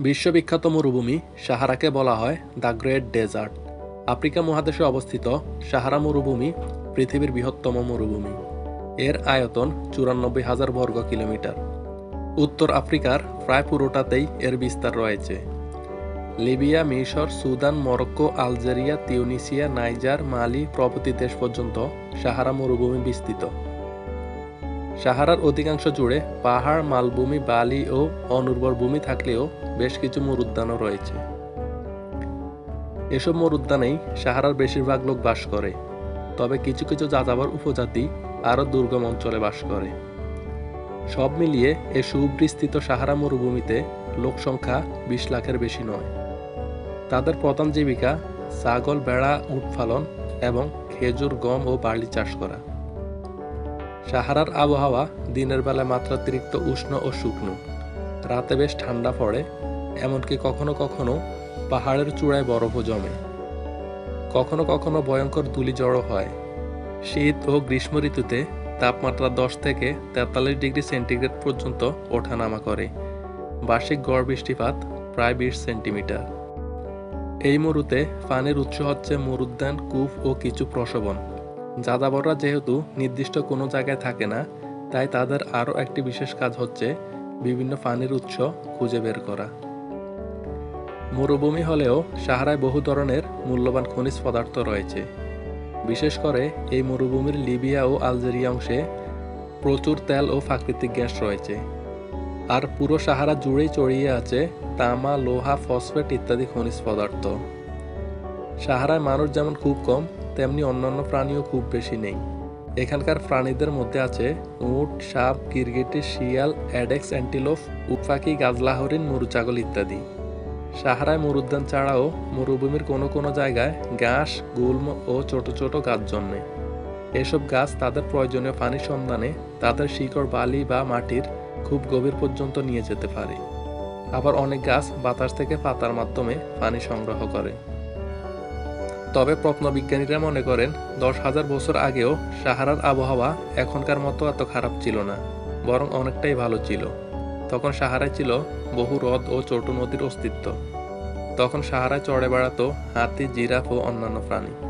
বিশ্ববিখ্যাত মরুভূমি সাহারাকে বলা হয় দ্য গ্রেট ডেজার্ট। আফ্রিকা মহাদেশে অবস্থিত সাহারা মরুভূমি পৃথিবীর বৃহত্তম মরুভূমি। এর আয়তন চুরানব্বই হাজার বর্গ কিলোমিটার। উত্তর আফ্রিকার প্রায় পুরোটাতেই এর বিস্তার রয়েছে। লিবিয়া, মিশর, Sudan, Morocco, Algeria, Tunisia, Niger, Mali প্রভৃতি দেশ পর্যন্ত সাহারা মরুভূমি বিস্তৃত। সাহারার অধিকাংশ জুড়ে পাহাড়, মালভূমি, বালি ও অনুর্বর ভূমি থাকলেও বেশ কিছু মরুদ্যানও রয়েছে। এসব মরুদ্যানেই সাহারার বেশিরভাগ লোক বাস করে, তবে কিছু কিছু যাযাবর উপজাতি আরও দুর্গম অঞ্চলে বাস করে। সব মিলিয়ে এ সুবিস্তৃত সাহারা মরুভূমিতে লোক সংখ্যা বিশ লাখের বেশি নয়। তাদের প্রধান জীবিকা ছাগল, ভেড়া, উট পালন এবং খেজুর, গম ও বার্লি চাষ করা। সাহারার আবহাওয়া দিনের বেলায় মাত্রাতিরিক্ত উষ্ণ ও শুকনো। রাতে বেশ ঠান্ডা পড়ে, এমনকি কখনো কখনো পাহাড়ের চূড়ায় বরফও জমে। কখনো কখনো ভয়ঙ্কর ধুলি জড়ো হয়। শীত ও গ্রীষ্ম ঋতুতে তাপমাত্রা দশ থেকে তেতাল্লিশ ডিগ্রি সেন্টিগ্রেড পর্যন্ত ওঠানামা করে। বার্ষিক গড় বৃষ্টিপাত প্রায় বিশ সেন্টিমিটার। এই মরুতে পানির উৎস হচ্ছে মরুদ্যান কূপ ও কিছু প্রসবন যাযাবররা যেহেতু নির্দিষ্ট কোনো জায়গায় থাকে না, তাই তাদের আরও একটি বিশেষ কাজ হচ্ছে বিভিন্ন পানির উৎস খুঁজে বের করা। মরুভূমি হলেও সাহারায় বহু ধরনের মূল্যবান খনিজ পদার্থ রয়েছে। বিশেষ করে এই মরুভূমির লিবিয়া ও আলজেরিয়া অংশে প্রচুর তেল ও প্রাকৃতিক গ্যাস রয়েছে। আর পুরো সাহারা জুড়েই চড়িয়ে আছে তামা, লোহা, ফসফেট ইত্যাদি খনিজ পদার্থ। সাহারায় মানুষ যেমন খুব কম, তেমনি অন্যান্য প্রাণীও খুব বেশি নেই। এখানকার প্রাণীদের মধ্যে আছে উট, সাপ, গিরগিটি, শিয়াল, অ্যাডেক্স অ্যান্টিলোফ উপাকি গাজলা হরিণ মরু ছাগল ইত্যাদি। সাহারায় মরুদ্যান ছাড়াও মরুভূমির কোনো কোনো জায়গায় ঘাস, গুল্ম ও ছোট ছোট গাছ জন্মে। এসব গাছ তাদের প্রয়োজনীয় পানির সন্ধানে তাদের শিকড়, বালি বা মাটির খুব গভীর পর্যন্ত নিয়ে যেতে পারে। আবার অনেক গাছ বাতাস থেকে পাতার মাধ্যমে পানি সংগ্রহ করে। তবে প্রত্নবিজ্ঞানীরা মনে করেন, দশ হাজার বছর আগেও সাহারার আবহাওয়া এখনকার মতো এত খারাপ ছিল না, বরং অনেকটাই ভালো ছিল। তখন সাহারায় ছিল বহু হ্রদ ও ছোট নদীর অস্তিত্ব। তখন সাহারায় চড়ে বেড়াতো হাতি, জিরাফ ও অন্যান্য প্রাণী।